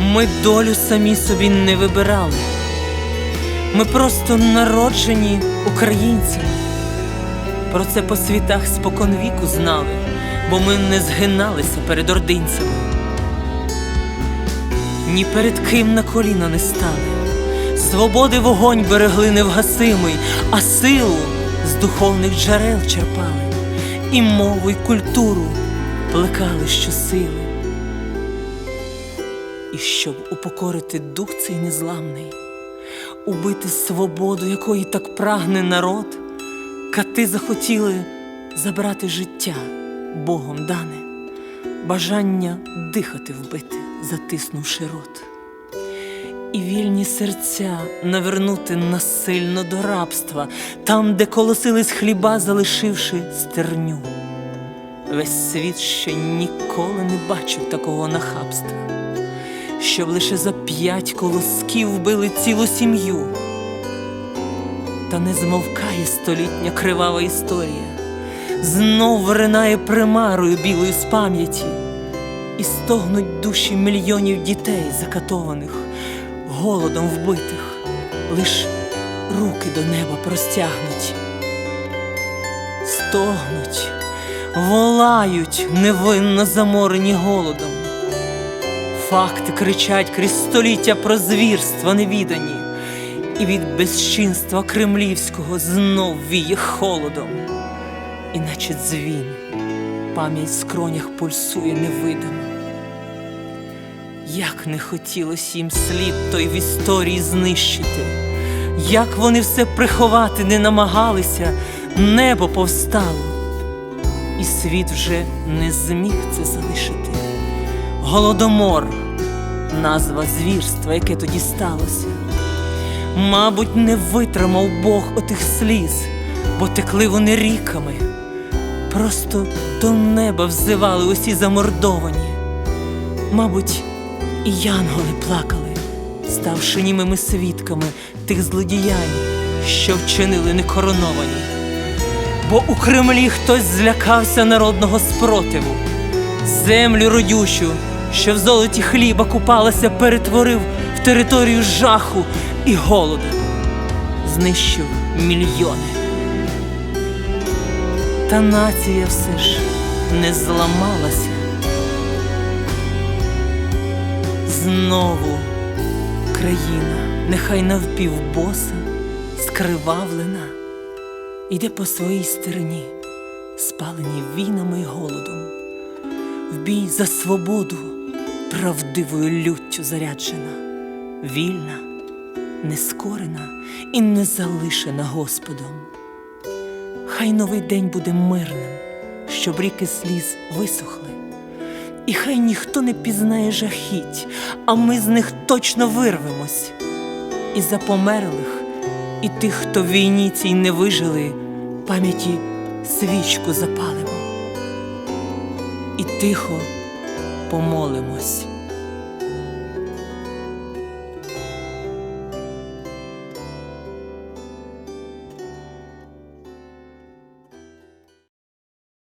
Ми долю самі собі не вибирали. Ми просто народжені українцями. Про це по світах споконвіку знали, бо ми не згиналися перед ординцями. Ні перед ким на коліна не стали. Свободи вогонь берегли невгасимий, а силу з духовних джерел черпали, і мову, і культуру плекали щосили. І щоб упокорити дух цей незламний, убити свободу, якої так прагне народ, кати захотіли забрати життя Богом дане, бажання дихати вбити, затиснувши рот, і вільні серця навернути насильно до рабства, там, де колосились хліба, залишивши стерню. Весь світ ще ніколи не бачив такого нахабства щоб лише за п'ять колосків вбили цілу сім'ю. Та не змовкає столітня кривава історія, знов виринає примарою білою з пам'яті, і стогнуть душі мільйонів дітей, закатованих, голодом вбитих, лиш руки до неба простягнуть. Стогнуть, волають невинно заморені голодом. Факти кричать крізь століття про звірства невідані, і від безчинства кремлівського знов віє холодом, іначе дзвін, пам'ять в скронях пульсує невидимо. Як не хотілось їм слід той в історії знищити, як вони все приховати не намагалися, небо повстало, і світ вже не зміг це залишити. Голодомор назва звірства, яке тоді сталося. Мабуть, не витримав Бог отих сліз, бо текли вони ріками. Просто до неба взивали усі замордовані. Мабуть, і янголи плакали, ставши німими свідками тих злодіянь, що вчинили некороновані. Бо у Кремлі хтось злякався народного спротиву, землю родючу, що в золоті хліба купалася, перетворив в територію жаху і голоду, знищив мільйони. Та нація все ж не зламалася. Знову країна, нехай навпівбоса, скривавлена, іде по своїй стороні, спалені війнами й голодом, в бій за свободу правдивою люттю заряджена, вільна, нескорена і не залишена Господом. Хай новий день буде мирним, щоб ріки сліз висохли. І хай ніхто не пізнає жахіть, а ми з них точно вирвемось. І за померлих, і тих, хто в війні цій не вижили, пам'яті свічку запалимо. І тихо помолимось.